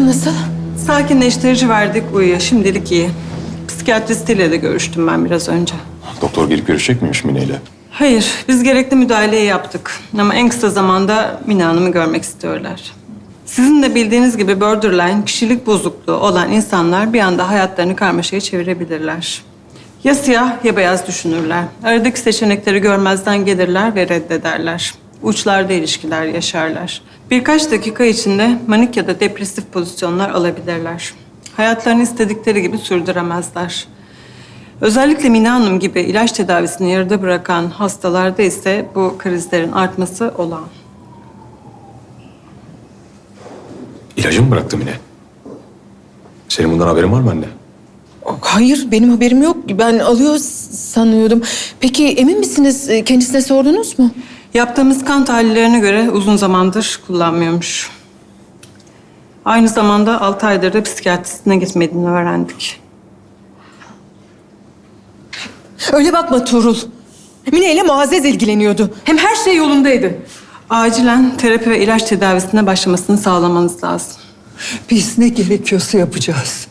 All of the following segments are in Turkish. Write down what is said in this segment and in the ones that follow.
nasıl? Sakinleştirici verdik, uyuyor. Şimdilik iyi. Psikiyatristiyle de görüştüm ben biraz önce. Doktor gelip görüşecek miymiş Mine ile? Hayır, biz gerekli müdahaleyi yaptık. Ama en kısa zamanda Mine Hanım'ı görmek istiyorlar. Sizin de bildiğiniz gibi borderline, kişilik bozukluğu olan insanlar bir anda hayatlarını karmaşaya çevirebilirler. Ya siyah ya beyaz düşünürler. Aradaki seçenekleri görmezden gelirler ve reddederler. Uçlarda ilişkiler yaşarlar. Birkaç dakika içinde manik ya da depresif pozisyonlar alabilirler. Hayatlarını istedikleri gibi sürdüremezler. Özellikle Mine Hanım gibi ilaç tedavisini yarıda bırakan hastalarda ise bu krizlerin artması olağan. İlacı mı bıraktı Mine? Senin bundan haberin var mı anne? Hayır benim haberim yok. Ben alıyor sanıyordum. Peki emin misiniz? Kendisine sordunuz mu? Yaptığımız kan tahlillerine göre uzun zamandır kullanmıyormuş. Aynı zamanda 6 aydır da psikiyatrisine gitmediğini öğrendik. Öyle bakma Tuğrul. Mine ile Muazzez ilgileniyordu. Hem her şey yolundaydı. Acilen terapi ve ilaç tedavisine başlamasını sağlamanız lazım. Biz ne gerekiyorsa yapacağız.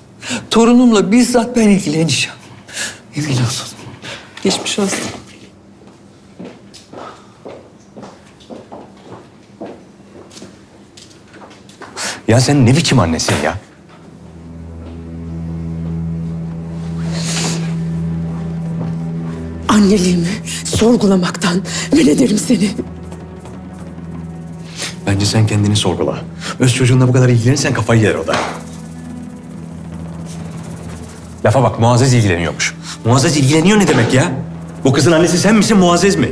Torunumla bizzat ben ilgileneceğim. Emin olun. Geçmiş olsun. Ya sen ne biçim annesin ya? Anneliğimi sorgulamaktan men ederim seni. Bence sen kendini sorgula. Öz çocuğunla bu kadar ilgilenirsen kafayı yer o da. Lafa bak Muazzez ilgileniyormuş. Muazzez ilgileniyor ne demek ya? Bu kızın annesi sen misin Muazzez mi?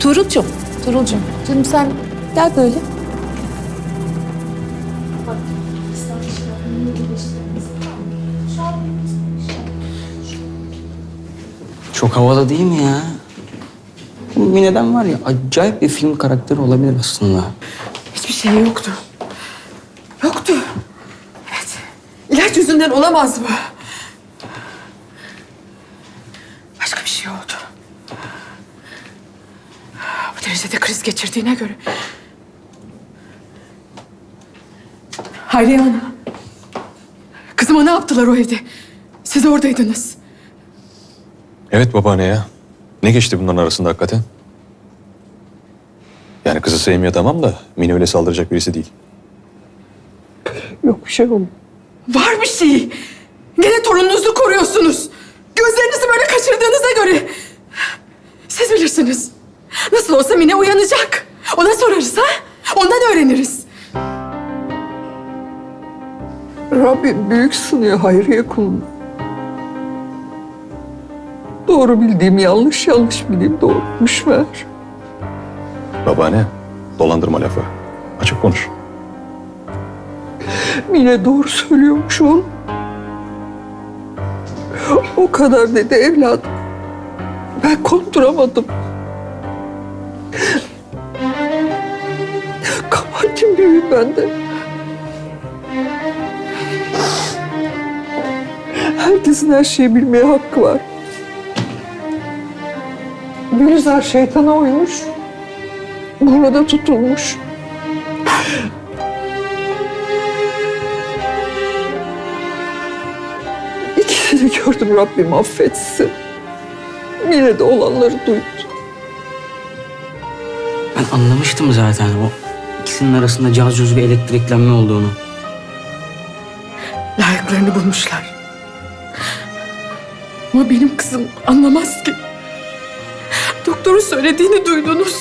Tuğrul'cum, Tuğrul'cum. Canım sen gel böyle. Çok havalı değil mi ya? Bu Mine'den var ya acayip bir film karakteri olabilir aslında. Hiçbir şey yoktu. Yoktu. Evet. İlaç yüzünden olamaz bu. Başka bir şey oldu. Derecede kriz geçirdiğine göre. Hayriye Hanım. Kızıma ne yaptılar o evde? Siz oradaydınız. Evet babaanne ya. Ne geçti bunların arasında hakikaten? Yani kızı sevmiyor tamam da Mine öyle saldıracak birisi değil. Yok bir şey oldu. Var bir şey. Gene torununuzu koruyorsunuz. Gözlerinizi böyle kaçırdığınıza göre. Siz bilirsiniz. Nasıl olsa Mine uyanacak. Ona sorarız ha? Ondan öğreniriz. Rabbim büyük sınıyor Hayriye kulunu. Doğru bildiğim yanlış, yanlış bildiğim doğruymuş meğer. Babaanne dolandırma lafı. Açık konuş. Mine doğru söylüyormuş oğlum. O kadar dedi evladım. Ben konduramadım. Kabahatim büyüğüm bende. Herkesin her şeyi bilmeye hakkı var. Gülizar şeytana uymuş. Burada tutulmuş. İkisini gördüm Rabbim affetsin. Yine de olanları duydu. Ben anlamıştım zaten o ikisinin arasında caz cüz bir elektriklenme olduğunu. Layıklarını bulmuşlar. Ama benim kızım anlamaz ki. Doktorun söylediğini duydunuz.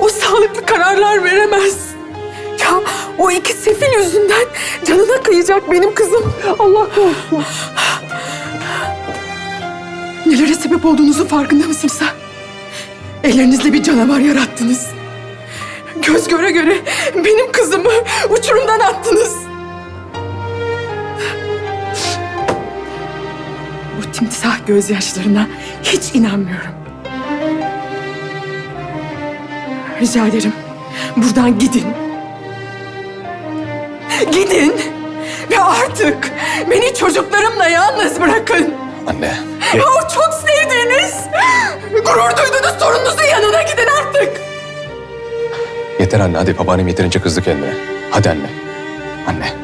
O sağlıklı kararlar veremez. Ya o iki sefil yüzünden canına kıyacak benim kızım. Allah korusun. Nelere sebep olduğunuzu farkında mısınız ha? Ellerinizle bir canavar yarattınız. Göz göre göre benim kızımı uçurumdan attınız. Bu timsah gözyaşlarına hiç inanmıyorum. Rica ederim. Buradan gidin. Gidin. Ve artık beni çocuklarımla yalnız bırakın. Anne. O çok sevdiğiniz, gurur duyduğunuz torununuzun Yeter anne hadi babaannem yeterince kızdı kendine. Hadi anne. Anne.